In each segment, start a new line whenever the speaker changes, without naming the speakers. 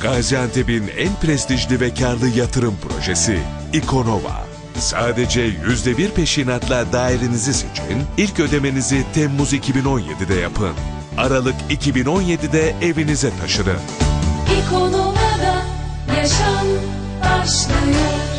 Gaziantep'in en prestijli ve karlı yatırım projesi İkonova. Sadece %1 peşinatla dairenizi seçin, ilk ödemenizi Temmuz 2017'de yapın. Aralık 2017'de evinize taşırın.
İkonova'da yaşam başlıyor.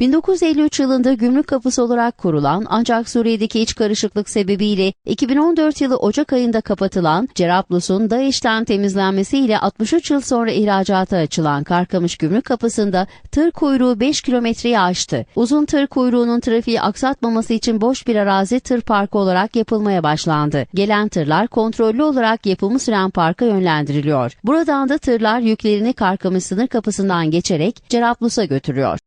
...1953 yılında gümrük kapısı olarak kurulan ancak Suriye'deki iç karışıklık sebebiyle 2014 yılı Ocak ayında kapatılan Cerablus'un DAEŞ'ten temizlenmesiyle 63 yıl sonra ihracata açılan Karkamış Gümrük Kapısı'nda tır kuyruğu 5 kilometreyi aştı. Uzun tır kuyruğunun trafiği aksatmaması için boş bir arazi tır parkı olarak yapılmaya başlandı. Gelen tırlar kontrollü olarak yapımı süren parka yönlendiriliyor. Buradan da tırlar yüklerini Karkamış sınır kapısından geçerek Cerablus'a götürüyor.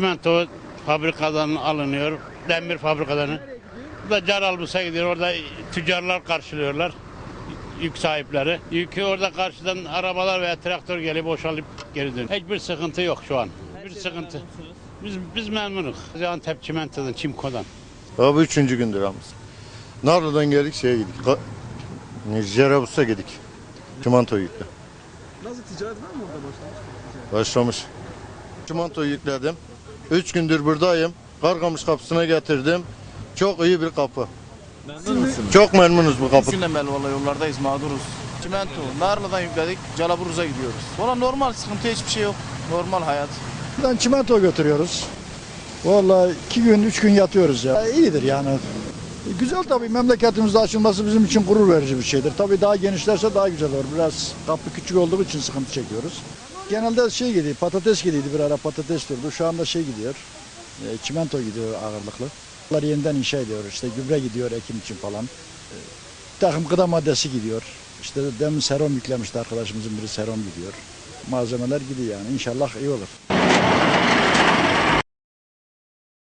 Çimento fabrikadan alınıyor, demir fabrikadan. Bu da Caralbus'a gidiyor, orada tüccarlar karşılıyorlar, yük sahipleri. Yükü orada karşıdan arabalar veya traktör gelip boşalıp geri dönüyor. Hiçbir sıkıntı yok şu an. Hiçbir sıkıntı. Biz, biz memnunuz. Antep Çimento'dan, Çimko'dan.
Abi üçüncü gündür amız. Narlı'dan geldik şeye gittik. Cerablus'a gittik. Çimento yükle.
Nasıl ticaret var mı orada başlamış?
Başlamış. Çimento yükledim. Üç gündür buradayım. Kargamış kapısına getirdim. Çok iyi bir kapı.
Memnun musunuz?
Çok memnunuz bu kapı.
Günden beri vallahi yollardayız mağduruz. Çimento, Narlı'dan yükledik, Calaburuz'a gidiyoruz. Valla normal, sıkıntı hiçbir şey yok. Normal hayat.
Buradan çimento götürüyoruz. Vallahi iki gün, üç gün yatıyoruz ya. İyidir yani. E, Güzel tabii memleketimizde açılması bizim için gurur verici bir şeydir. Tabii daha genişlerse daha güzel olur. Biraz kapı küçük olduğu için sıkıntı çekiyoruz. Genelde şey gidiyor, patates gidiydi bir ara patates durdu. Şu anda şey gidiyor, e, çimento gidiyor ağırlıklı. Bunlar yeniden inşa ediyor. İşte gübre gidiyor ekim için falan. E, bir takım gıda maddesi gidiyor. İşte demin serum yüklemişti arkadaşımızın biri serum gidiyor. Malzemeler gidiyor yani. İnşallah iyi olur.